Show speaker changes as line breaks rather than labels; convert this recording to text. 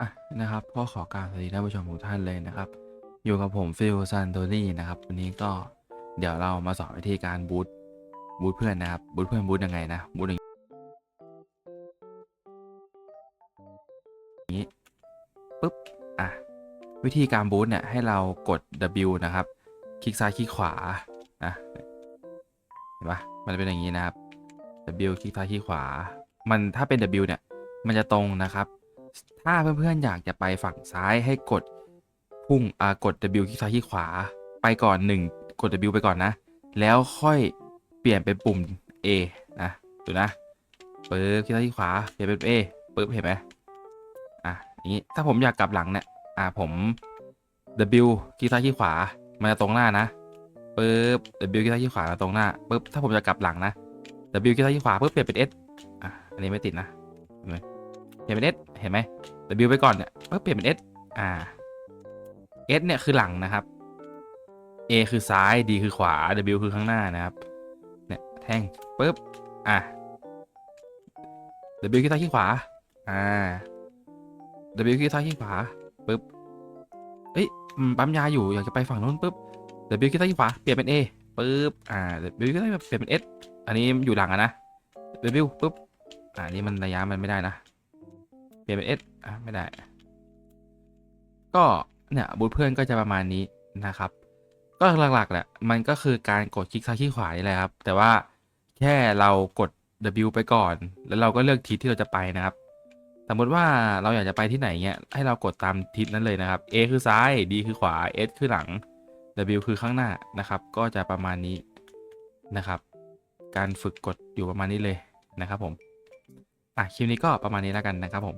อะนะครับก็ขอกราบสวัสดีท่านผู้ชมทุกท่านเลยนะครับ อยู่กับผมฟิลซันโตรี่นะครับ วันนี้ก็เดี๋ยวเรามาสอนวิธีการบูตบูตเพื่อนนะครับบูตเพื่อนบูตยังไงนะบูตอย่างนี้ปุ๊บอะวิธีการบูตเนี่ยให้เรากด W นะครับ คลิกซ้ายคลิกขวานะเห็นปะมันเป็นอย่างนี้นะครับ W คลิกซ้ายคลิกขวา มันถ้าเป็น W เนี่ยมันจะตรงนะครับ ถ้าเพื่อนๆอยากจะไปฝั่งซ้ายให้กดพุ่งอ่ากด W คลิกซ้ายคลิกขวา ไปก่อน 1 กด W ไปก่อนนะ แล้วค่อยเปลี่ยนเป็นปุ่ม A นะดูนะปึ๊บคลิกซ้ายคลิกขวาเปลี่ยนเป็น A ปึ๊บเห็นไหมอะนี้ถ้าผมอยากกลับหลังเนี่ยอะผม W คลิกซ้ายคลิกขวามันจะตรงหน้านะปึ๊บ W คลิกซ้ายคลิกขวามาตรงหน้าปึ๊บถ้าผมจะกลับหลังนะ W คลิกซ้ายคลิกขวาปึ๊บเปลี่ยนเป็น S อะอันนี้ไม่ติดนะเห็นไหม ลี่ยนเป็น S เห็นไหม W ไปก่อนเนี่ยปึ๊บเปลี่ยนเป็น S อ่า S เนี่ยคือหลังนะครับ A คือซ้าย D คือขวา W คือข้างหน้านะครับ เนี่ยแท่งปึ๊บ อะ W คลิกซ้ายคลิกขวา อ่า W คลิกซ้ายคลิกขวาปึ๊บเอ้ยปั๊มยาอยู่อยากจะไปฝั่งนู้นปึ๊บ W คลิกซ้ายคลิกขวาเปลี่ยนเป็น A ปึ๊บ อ่า W คลิกซ้ายเปลี่ยนเป็น S อันนี้อยู่หลังอะนะ W ปึ๊บ อ่านี่มันระยะมันไม่ได้นะ เปลี่ยนเป็น S อะไม่ได้ ก็เนี่ยบูทเพื่อนก็จะประมาณนี้นะครับ ก็หลักๆแหละมันก็คือการกดคลิกซ้ายคลิกขวานี่แหละครับ แต่ว่าแค่เรากด W ไปก่อน แล้วเราก็เลือกทิศที่เราจะไปนะครับ สมมติว่าเราอยากจะไปที่ไหนเงี้ยให้เรากดตามทิศนั้นเลยนะครับ A คือซ้าย D คือขวา S คือหลัง W คือข้างหน้านะครับ ก็จะประมาณนี้นะครับ การฝึกกดอยู่ประมาณนี้เลยนะครับผม อะคลิปนี้ก็ประมาณนี้แล้วกันนะครับผม